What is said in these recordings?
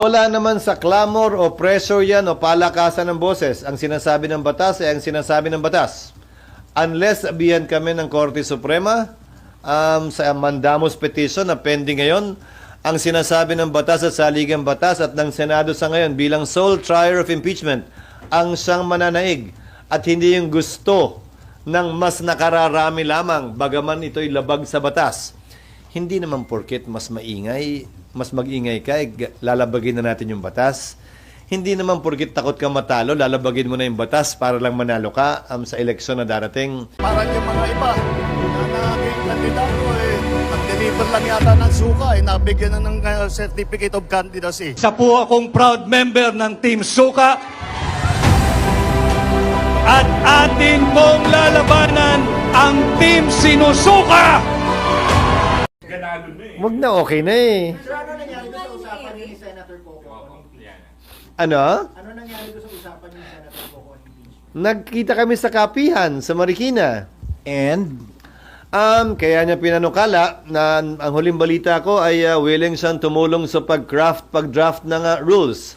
Wala naman sa clamor o pressure yan o palakasan ng boses. Ang sinasabi ng batas ay ang sinasabi ng batas. Unless abihan kami ng Korte Suprema um, sa mandamus petition na pending ngayon, ang sinasabi ng batas at saligang batas at ng Senado sa ngayon bilang sole trier of impeachment ang siyang mananaig at hindi yung gusto ng mas nakararami lamang bagaman ito'y labag sa batas. Hindi naman porket mas maingay, mas magingay ka, eh, lalabagin na natin yung batas. Hindi naman porket takot ka matalo, lalabagin mo na yung batas para lang manalo ka um, sa eleksyon na darating. Parang yung mga iba na naging kandidato eh, nag-deliver lang yata ng suka eh, nabigyan na ng uh, certificate of candidacy. Isa po akong proud member ng Team Suka. At atin pong lalabanan ang Team Sinusuka! Wag na, okay na eh. Sir, ano nangyari doon sa usapan ni Senator Coco? Ano? Ano nangyari doon sa usapan ni Senator Coco? Nagkita kami sa kapihan sa Marikina. And Um, kaya niya pinanukala na ang huling balita ko ay uh, willing siyang tumulong sa pag-craft, pag-draft ng uh, rules.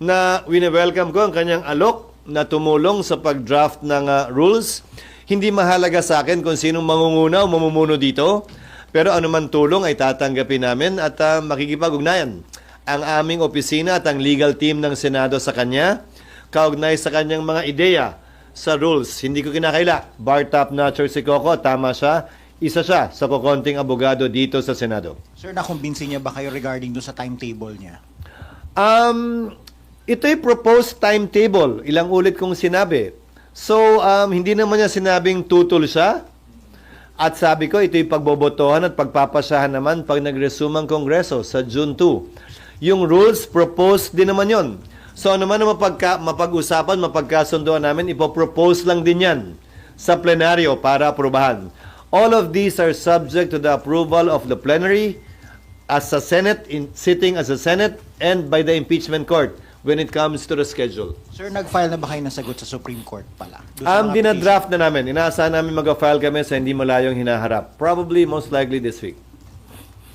Na wini-welcome ko ang kanyang alok na tumulong sa pag-draft ng uh, rules. Hindi mahalaga sa akin kung sinong mangunguna o mamumuno dito. Pero anuman tulong ay tatanggapin namin at uh, makikipag-ugnayan. Ang aming opisina at ang legal team ng Senado sa kanya, kaugnay sa kanyang mga ideya sa rules. Hindi ko kinakaila. Bar top notcher si Coco, tama siya. Isa siya sa kukonting abogado dito sa Senado. sir, nakumbinsi niya ba kayo regarding doon sa timetable niya? Um, ito'y proposed timetable. Ilang ulit kong sinabi. So, um, hindi naman niya sinabing tutol siya. At sabi ko, ito'y pagbobotohan at pagpapasahan naman pag nag-resume ang Kongreso sa June 2. Yung rules, proposed din naman yon. So, ano man ang mapagka, mapag-usapan, mapagkasunduan namin, ipopropose lang din yan sa plenaryo para aprobahan. All of these are subject to the approval of the plenary as a Senate, in, sitting as a Senate, and by the impeachment court when it comes to the schedule. Sir, nag-file na ba kayo ng sagot sa Supreme Court pala? Doon Um, dinadraft na namin. Inaasahan namin mag-file kami sa hindi malayong hinaharap. Probably, most likely this week.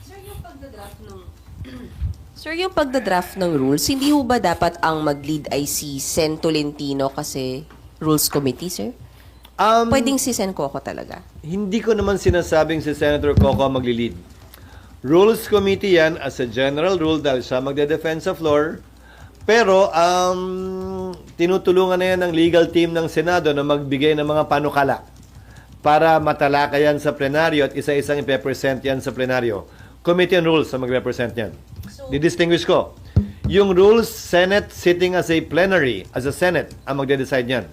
Sir, yung pagdadraft ng Sir, yung pagdadraft ng rules, hindi ho ba dapat ang mag-lead ay si Sen Tolentino kasi Rules Committee, sir? Um, Pwedeng si Sen Coco talaga. Hindi ko naman sinasabing si Senator Coco ang magli-lead. Rules Committee yan as a general rule dahil siya magde-defend sa floor. Pero um, tinutulungan na yan ng legal team ng Senado na magbigay ng mga panukala para matalaka yan sa plenaryo at isa-isang ipepresent yan sa plenaryo. Committee on Rules ang magrepresent yan. Didistinguish ko. Yung rules, Senate sitting as a plenary, as a Senate, ang magde-decide yan.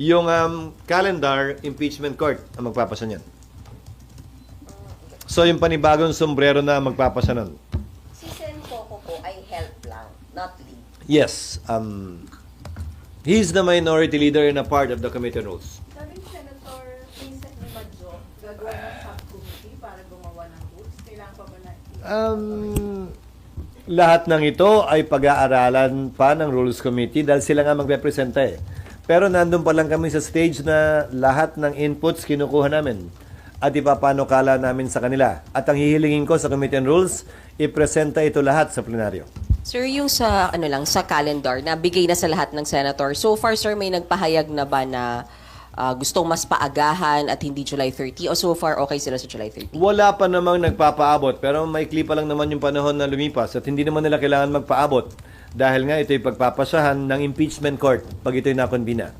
Yung um, calendar, impeachment court ang magpapasa niyan. So yung panibagong sombrero na magpapasa nun. Si Sen Coco po ay help lang, not lead. Yes, um, he's the minority leader and a part of the committee on rules. Sabi ni Senator Vincent Nimadjo, gagawa ng subcommittee para gumawa ng rules. Kailangan pa ba na Um, lahat ng ito ay pag-aaralan pa ng Rules Committee dahil sila nga magrepresenta eh. Pero nandun pa lang kami sa stage na lahat ng inputs kinukuha namin at ipapanukala namin sa kanila. At ang hihilingin ko sa Committee on Rules, ipresenta ito lahat sa plenaryo. Sir, yung sa ano lang sa calendar na bigay na sa lahat ng senator. So far, sir, may nagpahayag na ba na ah, gustong mas paagahan at hindi July 30 o so far okay sila sa July 30? Wala pa namang nagpapaabot pero maikli pa lang naman yung panahon na lumipas at hindi naman nila kailangan magpaabot dahil nga ito'y pagpapasahan ng impeachment court pag ito'y nakonbina.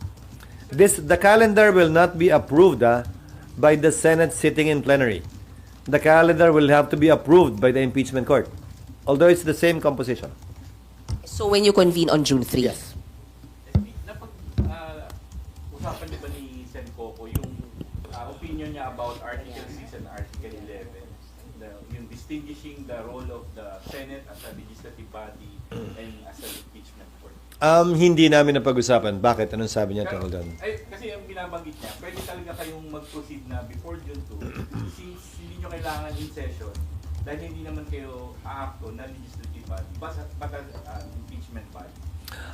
This, the calendar will not be approved ah, by the Senate sitting in plenary. The calendar will have to be approved by the impeachment court. Although it's the same composition. So when you convene on June 3? Yes. napag ah, usapan niyo ba ni Sen Coco yung ah, opinion niya about Article 6 and Article 11 the, yung distinguishing the role of the Senate as a legislative body and as an impeachment court Um, hindi namin napag-usapan. Bakit? Anong sabi niya tungkol doon? ay, kasi ang binabanggit niya pwede talaga kayong mag-proceed na before June 2 since hindi nyo kailangan in session dahil hindi naman kayo aakto na legislative body but as an impeachment body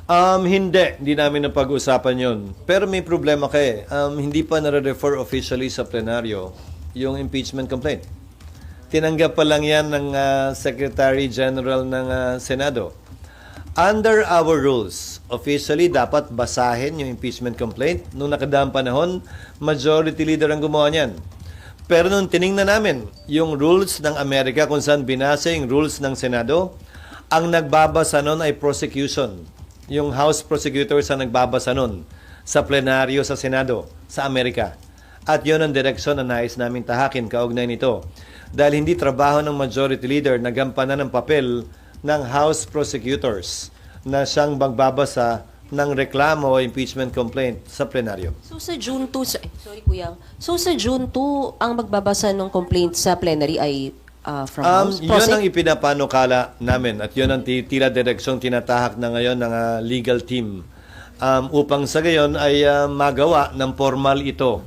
Um, hindi. Hindi namin napag-usapan yon. Pero may problema ka eh. Um, hindi pa nare-refer officially sa plenaryo yung impeachment complaint. Tinanggap pa lang yan ng ah, Secretary General ng ah, Senado. Under our rules, officially dapat basahin yung impeachment complaint. Nung nakadaang panahon, majority leader ang gumawa niyan. Pero nung tiningnan namin yung rules ng Amerika kung saan binasa yung rules ng Senado, ang nagbabasa nun ay prosecution. Yung House prosecutors ang nagbabasa nun sa plenaryo sa Senado sa Amerika. At yon ang direksyon na nais naming tahakin kaugnay nito. Dahil hindi trabaho ng majority leader na gampanan ng papel ng House prosecutors na siyang magbabasa ng reklamo o impeachment complaint sa plenaryo. So sa June 2, sa- eh, sorry kuya. So sa June 2, ang magbabasa ng complaint sa plenary ay ah, from Um, House? yun ang ipinapanukala namin at yun ang ti- tila direksyong tinatahak na ngayon ng ah, legal team um, upang sa gayon ay ah, magawa ng formal ito.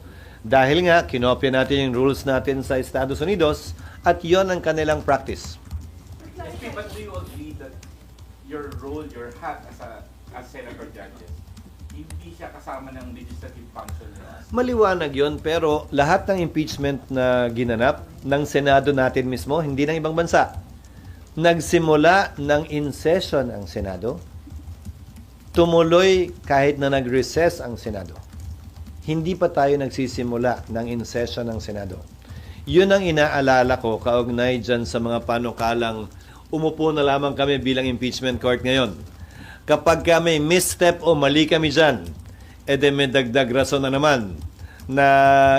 Dahil nga, kinopya natin yung rules natin sa Estados Unidos at yon ang kanilang practice. SP, but do you agree that your role, your hat as a as senator judges, hindi siya kasama ng legislative function niyo? Maliwanag yon pero lahat ng impeachment na ginanap ng Senado natin mismo, hindi ng ibang bansa. Nagsimula ng in session ang Senado, tumuloy kahit na nag-recess ang Senado. Hindi pa tayo nagsisimula ng in session ng Senado. Yun ang inaalala ko kaugnay dyan sa mga panukalang umupo na lamang kami bilang impeachment court ngayon. Kapag kami misstep o mali kami dyan, ede may dagdag rason na naman na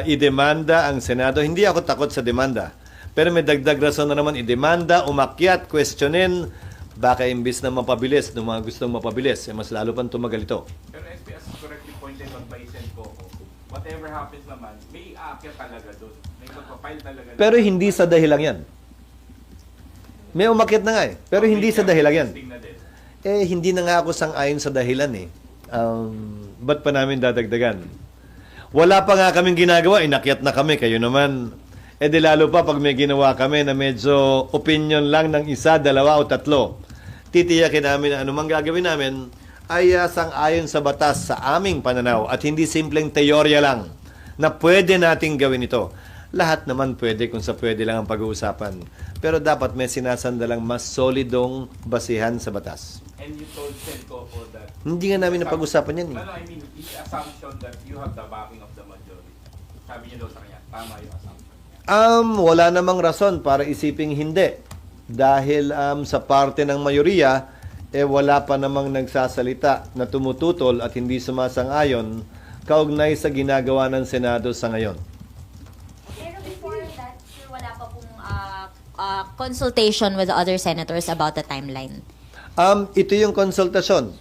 idemanda ang Senado. Hindi ako takot sa demanda. Pero may dagdag rason na naman idemanda, umakyat, questionin, baka imbis na mapabilis ng mga gustong mapabilis, eh mas lalo pang tumagal ito. Whatever happens naman, may aakyat talaga doon. May magpapile talaga doon. Pero hindi sa dahilan yan. May umakyat na nga eh. Pero hindi sa dahilan yan. Eh, hindi na nga ako sang-ayon sa dahilan eh. Um, ba't pa namin dadagdagan? Wala pa nga kaming ginagawa, inakyat na kami, kayo naman. Eh di lalo pa pag may ginawa kami na medyo opinion lang ng isa, dalawa o tatlo. Titiyakin namin na anumang gagawin namin ay uh, sang-ayon sa batas sa aming pananaw at hindi simpleng teorya lang na pwede nating gawin ito. Lahat naman pwede kung sa pwede lang ang pag-uusapan. Pero dapat may sinasandalang mas solidong basihan sa batas. And you told Sen Coco that... Hindi nga namin napag-usapan yan eh. No, no, I mean, the assumption that you have the backing of the majority. Sabi niya daw sa kanya, tama yung assumption niya. Um, wala namang rason para isiping hindi. Dahil um, sa parte ng mayoriya, eh wala pa namang nagsasalita na tumututol at hindi sumasang-ayon kaugnay sa ginagawa ng Senado sa ngayon. Pero before that, sir, wala pa pong ah, ah, consultation with the other senators about the timeline. Um, ito yung konsultasyon.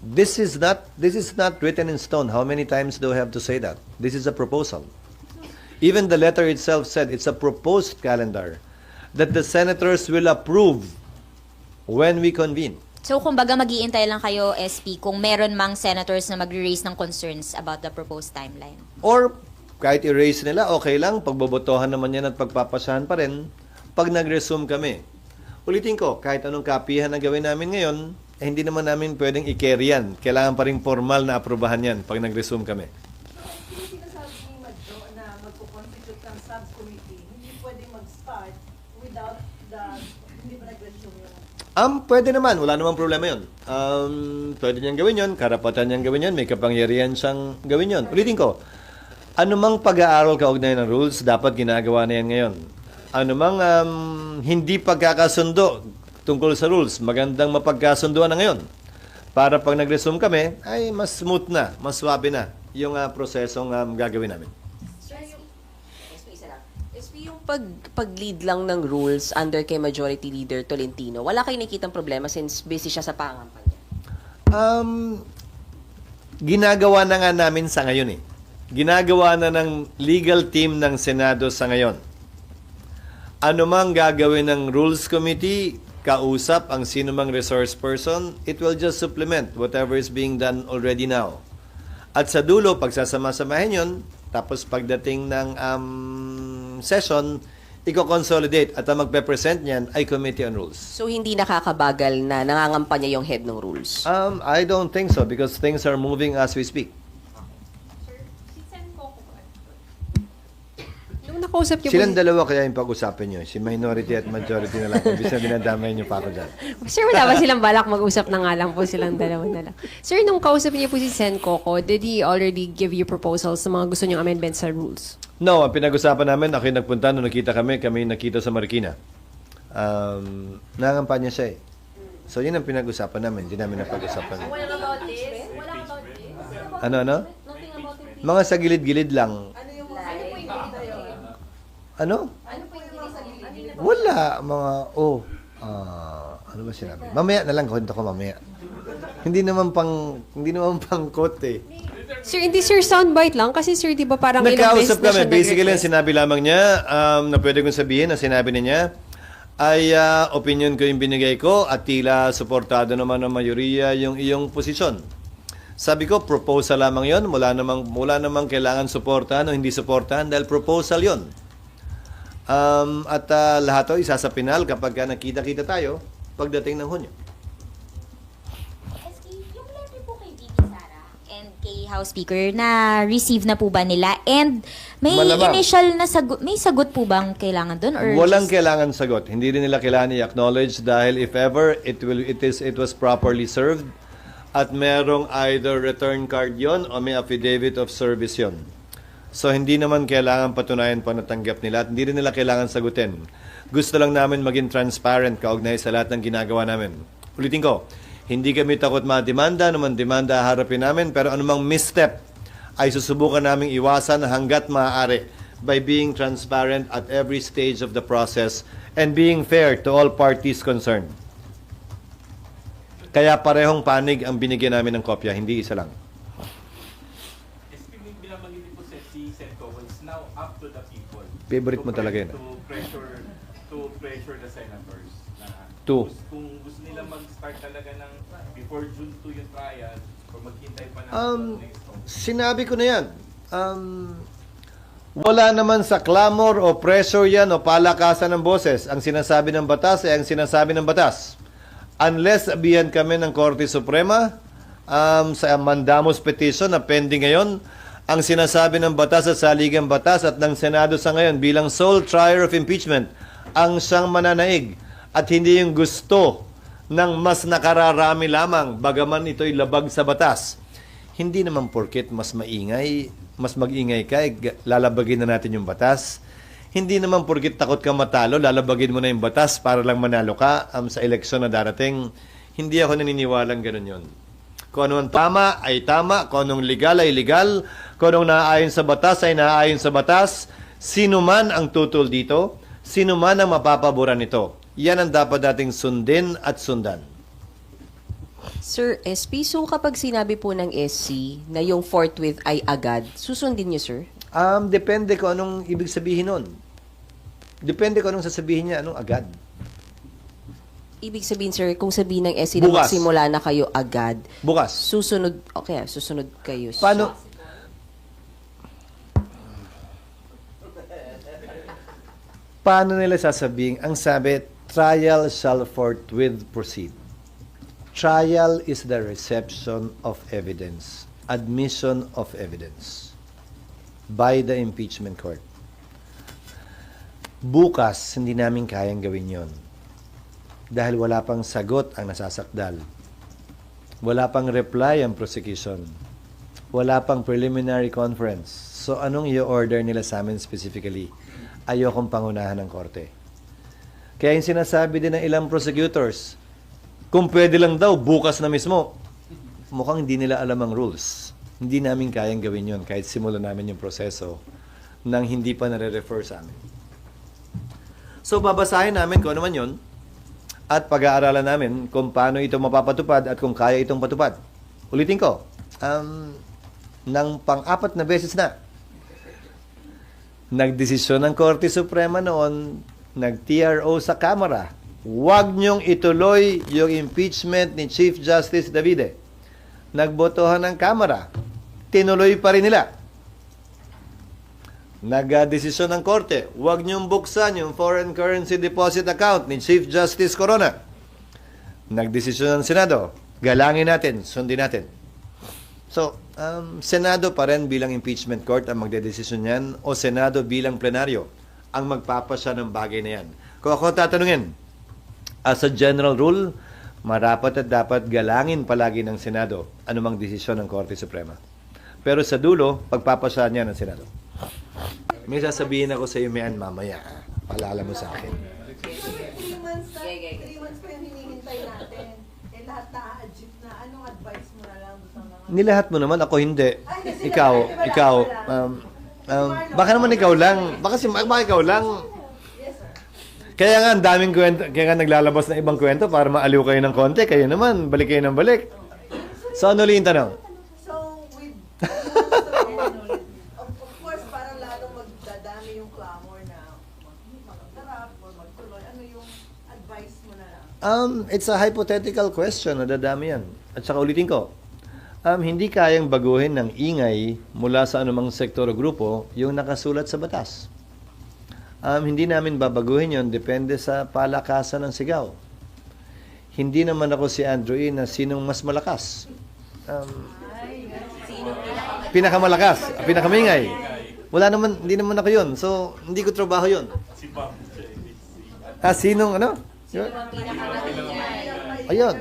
This is not this is not written in stone. How many times do I have to say that? This is a proposal. Even the letter itself said it's a proposed calendar that the senators will approve when we convene. So, kumbaga, mag-iintay lang kayo, SP, kung meron mang senators na magre-raise ng concerns about the proposed timeline. Or kahit erase nila, okay lang. Pagbobotohan naman yan at pagpapasahan pa rin pag nag-resume kami. Ulitin ko, kahit anong kapihan na gawin namin ngayon, eh, hindi naman namin pwedeng i-carry yan. Kailangan pa rin formal na aprubahan yan pag nag-resume kami. Yung sinasabi ni Madjo na magpo-constitute ng subcommittee, hindi pwede mag-start without the, hindi pa nag-resume yung Um, pwede naman. Wala namang problema yun. Um, pwede niyang gawin yun. Karapatan niyang gawin yun. May kapangyarihan siyang gawin yun. Ulitin ko, anumang pag-aaral kaugnay ng rules, dapat ginagawa na yan ngayon. Anumang um, hindi pagkakasundo tungkol sa rules, magandang mapagkasunduan na ngayon. Para pag nag-resume kami, ay mas smooth na, mas swabe na yung uh, prosesong um, gagawin namin. SP, isa lang. SP, yung pag, pag-lead lang ng rules under kay Majority Leader Tolentino, wala kayo nakikitang problema since busy siya sa pangampanya. Um, ginagawa na nga namin sa ngayon eh. Ginagawa na ng legal team ng Senado sa ngayon. Ano mang gagawin ng Rules Committee, kausap ang sino mang resource person, it will just supplement whatever is being done already now. At sa dulo, pagsasama-samahin yun, tapos pagdating ng um, session, i-consolidate at ang magpe-present niyan ay Committee on Rules. So, hindi nakakabagal na nangangampanya yung head ng rules. Um, I don't think so because things are moving as we speak. Sir, si Sen Coco, Nung, nak- nakausap niyo Silang po? dalawa kaya yung pag-usapan nyo. Si minority at majority na lang. Ibig na dinadamay nyo pa ako dyan. Sir, wala ba silang balak mag-usap na nga lang po silang dalawa na lang? Sir, nung kausap niyo po si Sen Coco, did he already give you proposals sa mga gusto niyong amendments sa rules? No, ang pinag-usapan namin, ako yung nagpunta nung nakita kami, kami nakita sa Marikina. Um, nangangampanya siya eh. So yun ang pinag-usapan namin, hindi namin napag-usapan. Ano, ano? Mga sa gilid-gilid lang. Ano? Wala, mga, oh, ah, ano ba sinabi? Mamaya na lang, kwento ko mamaya. Hindi naman pang, hindi naman pang quote eh. Sir, hindi sir soundbite lang kasi sir, di ba parang ilang beses Nagkausap na kami. siya Basically, ang nag-request? sinabi lamang niya, um, na pwede kong sabihin, na sinabi niya, ay ah, opinion ko yung binigay ko at tila suportado naman ng mayoriya yung iyong posisyon. Sabi ko, proposal lamang yon Wala namang, wala namang kailangan suportahan o hindi suportahan dahil proposal yon Um, at ah, lahat to isa sa pinal kapag ka nakita-kita tayo pagdating ng Hunyo. House Speaker na receive na po ba nila? And may Malamang. initial na sagot, may sagot po bang kailangan doon? Or Walang just- kailangan sagot. Hindi rin nila kailangan i-acknowledge dahil if ever it will it is it was properly served at merong either return card yon o may affidavit of service yon. So hindi naman kailangan patunayan pa na tanggap nila at hindi rin nila kailangan sagutin. Gusto lang namin maging transparent kaugnay sa lahat ng ginagawa namin. Ulitin ko, hindi kami takot ma-demanda, naman demanda harapin namin, pero anumang misstep ay susubukan naming iwasan hanggat maaari by being transparent at every stage of the process and being fair to all parties concerned. Kaya parehong panig ang binigyan namin ng kopya, hindi isa lang. Favorite To mo talaga yun. To pressure, to pressure the senators. Na To. Kung, gusto nila mag-start talaga ng before June 2 yung trial, or maghintay pa ng Um, next month. sinabi ko na yan. Um, wala naman sa clamor o pressure yan o palakasan ng boses. Ang sinasabi ng batas ay ang sinasabi ng batas. Unless sabihan kami ng Korte Suprema um, sa mandamus petition na pending ngayon, ang sinasabi ng batas at saligang batas at ng Senado sa ngayon bilang sole trier of impeachment ang siyang mananaig at hindi yung gusto ng mas nakararami lamang bagaman ito'y labag sa batas. Hindi naman porket mas maingay, mas magingay ka, eh, lalabagin na natin yung batas. Hindi naman porket takot ka matalo, lalabagin mo na yung batas para lang manalo ka um, sa eleksyon na darating. Hindi ako naniniwalang ganun yon. Kung anong tama ay tama, kung anong legal ay legal, kung anong naaayon sa batas ay naaayon sa batas, sino man ang tutol dito, sino man ang mapapabura nito. Yan ang dapat nating sundin at sundan. Sir SP, so kapag sinabi po ng SC na yung forthwith ay agad, susundin niyo, sir? Um, depende kung anong ibig sabihin nun. Depende kung anong sasabihin niya, anong agad. Ibig sabihin, sir, kung sabihin ng SC na Bukas. magsimula na kayo agad, Bukas. susunod, okay, susunod kayo. Paano? Paano nila sasabihin? Ang sabi, trial shall forthwith proceed. Trial is the reception of evidence, admission of evidence by the impeachment court. Bukas, hindi namin kayang gawin yon. Dahil wala pang sagot ang nasasakdal. Wala pang reply ang prosecution. Wala pang preliminary conference. So anong i-order nila sa amin specifically? Ayokong pangunahan ng korte. Kaya yung sinasabi din ng ilang prosecutors, kung pwede lang daw, bukas na mismo. Mukhang hindi nila alam ang rules. Hindi namin kayang gawin yon kahit simulan namin yung proseso nang hindi pa nare-refer sa amin. So babasahin namin kung ano man yun at pag-aaralan namin kung paano ito mapapatupad at kung kaya itong patupad. Ulitin ko, um, ng pang-apat na beses na, nagdesisyon ng Korte Suprema noon, nag-TRO sa Kamara, huwag niyong ituloy yung impeachment ni Chief Justice Davide. Nagbotohan ng Kamara, tinuloy pa rin nila. Nagdesisyon ng Korte, huwag niyong buksan yung foreign currency deposit account ni Chief Justice Corona. Nagdesisyon ng Senado, galangin natin, sundin natin. So, um, Senado pa rin bilang impeachment court ang magdedesisyon niyan o Senado bilang plenaryo ang magpapasya ng bagay na yan. Kung ako tatanungin, as a general rule, marapat at dapat galangin palagi ng Senado anumang desisyon ng Korte Suprema. Pero sa dulo, pagpapasya niya ng Senado. May sasabihin ako sa iyo, Mian, mamaya. ah. Paalala mo sa akin. Three months na, three months pa yung hinihintay natin. Eh lahat na-achieve na. Anong advice mo na lang sa mga... Nilahat mo naman, ako hindi. Ikaw, ikaw, um, um, baka naman ikaw lang. Baka, si, baka ikaw lang. Kaya nga, ang daming kwento, kaya nga naglalabas ng ibang kwento para maaliw kayo ng konti. Kayo naman, balik kayo ng balik. So, ano ulit yung tanong? So, with of, of course, parang lalong magdadami yung clamor na mag- magdarap or magtuloy. Ano yung advice mo na lang? Um, it's a hypothetical question, nadadami yan. At saka ulitin ko, um, hindi kayang baguhin ng ingay mula sa anumang sektor o grupo yung nakasulat sa batas. Um, hindi namin babaguhin yon depende sa palakasan ng sigaw. Hindi naman ako si Andrew E. na sinong mas malakas. Um, pinakamalakas, pinakamingay. Wala naman, hindi naman ako yun. So, hindi ko trabaho yun. Ah, sinong ano? Yun? Ayun.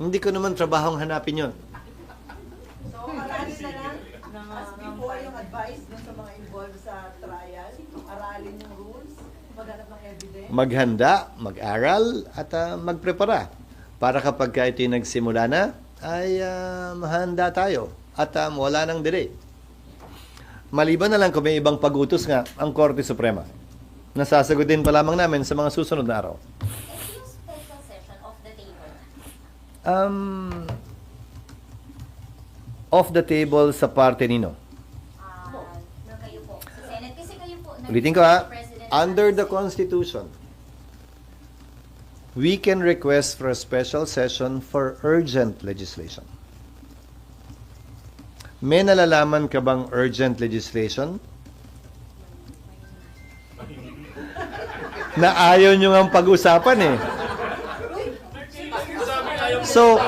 Hindi ko naman trabahong hanapin yun. So, aralin na lang, as before, yung advice dun sa mga involved sa trial, aralin yung rules, maghanap ng evidence. Maghanda, mag-aral, at ah, magprepara. Para kapag ka ito'y nagsimula na, ay ah, mahanda tayo. At ah, wala nang delay. Maliban na lang kung may ibang pagutos nga ang Korte Suprema. Nasasagutin pa lamang namin sa mga susunod na araw. Um, off the table sa parte nino. Na Ulitin ko ha, under the. Constitution, we can request for a special session for urgent legislation. May nalalaman ka bang urgent legislation? Na ayaw nyo nga pag-usapan eh. So,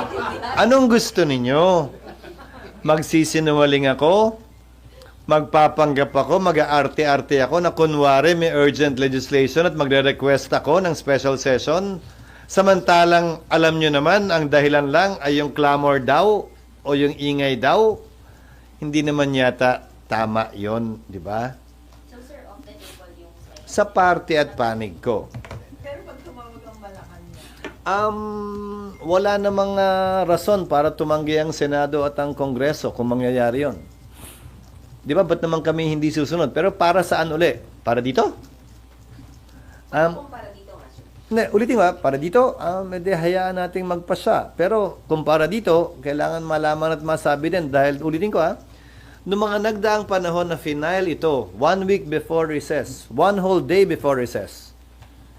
anong gusto ninyo? Magsisinungaling ako? magpapanggap ako, mag-aarte-arte ako na kunwari may urgent legislation at magre-request ako ng special session. Samantalang alam nyo naman, ang dahilan lang ay yung clamor daw o yung ingay daw. Hindi naman yata tama yon, di ba? So, sir, off the table yung special. Sa parte at panig ko. Pero pag tumawag ang Malacanang, Um, wala namang ah, rason para tumanggi ang Senado at ang Kongreso kung mangyayari yon. Di ba, ba't naman kami hindi susunod? Pero para saan uli? Para dito? Um, Para dito nga, sir. hindi, ulitin ha, para dito, um, edi hayaan nating magpasya. Pero kung para dito, kailangan malaman at masabi din. Dahil ulitin ko ha, noong mga nagdaang panahon na final ito, one week before recess, one whole day before recess,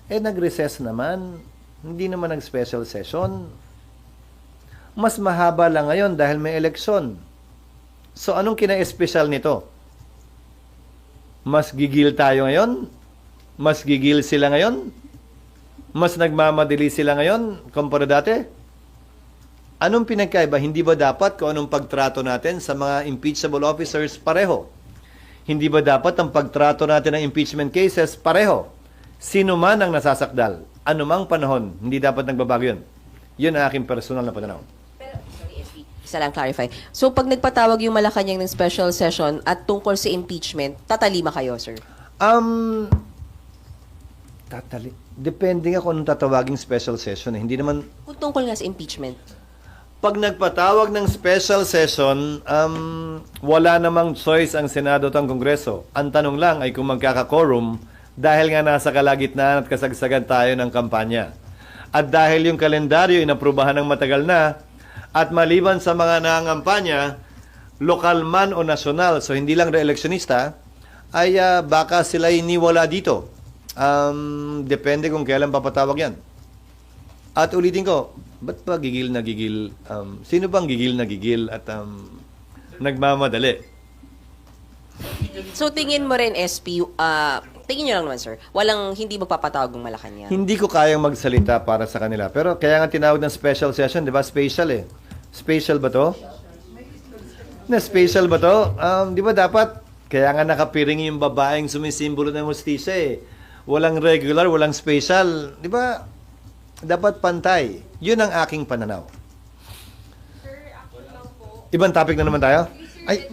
eh nag-recess naman, hindi naman nag-special session. Mas mahaba lang ngayon dahil may eleksyon. So anong kina-espesyal nito? Mas gigil tayo ngayon? Mas gigil sila ngayon? Mas nagmamadali sila ngayon kumpara dati? Anong pinagkaiba? Hindi ba dapat kung anong pagtrato natin sa mga impeachable officers pareho? Hindi ba dapat ang pagtrato natin ng impeachment cases pareho? Sino man ang nasasakdal, anumang panahon, hindi dapat nagbabago yun. Yun ang aking personal na pananaw. Pero, sorry, SP. Isa lang clarify. So, pag nagpatawag yung Malacanang ng special session at tungkol sa impeachment, tatalima kayo, sir? Um, tatali. Depende nga kung anong tatawaging special session. Eh. Hindi naman, Kung tungkol nga sa impeachment. Pag nagpatawag ng special session, um, wala namang choice ang Senado at ang Kongreso. Ang tanong lang ay kung magkaka-quorum dahil nga nasa kalagitnaan at kasagsagan tayo ng kampanya. At dahil yung kalendaryo inaprubahan ng matagal na, at maliban sa mga nangangampanya, lokal man o nasyonal, so hindi lang re-electionista, ay ah, baka sila iniwala dito. Um, depende kung kailan papatawag yan. At ulitin ko, ba't ba gigil na gigil? Um, sino bang gigil na gigil at um, nagmamadali? So, tingin mo rin, SP, ah, tingin nyo lang naman, sir, walang hindi magpapatawag ng Malacanang. Hindi ko kayang magsalita para sa kanila. Pero kaya nga tinawag ng special session, di ba? Special eh. Special ba to? Na special ba to? Um, di ba dapat Kaya nga nakapiring yung babaeng sumisimbolo ng hustisya eh. Walang regular, walang special. Di ba? Dapat pantay. Yun ang aking pananaw. Ibang topic na naman tayo? Ay,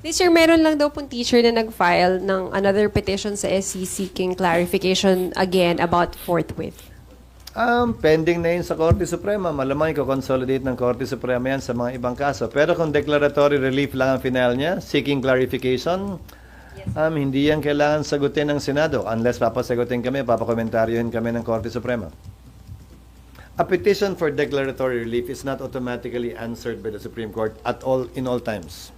This year, meron lang daw pong teacher na nag-file ng another petition sa SC seeking clarification again about forthwith. Um, pending na yun sa Korte Suprema. Malamang i-consolidate ng Korte Suprema yan sa mga ibang kaso. Pero kung declaratory relief lang ang final niya, seeking clarification, um, hindi yan kailangan sagutin ng Senado unless papasagutin kami, papakomentaryohin kami ng Korte Suprema. A petition for declaratory relief is not automatically answered by the Supreme Court at all in all times.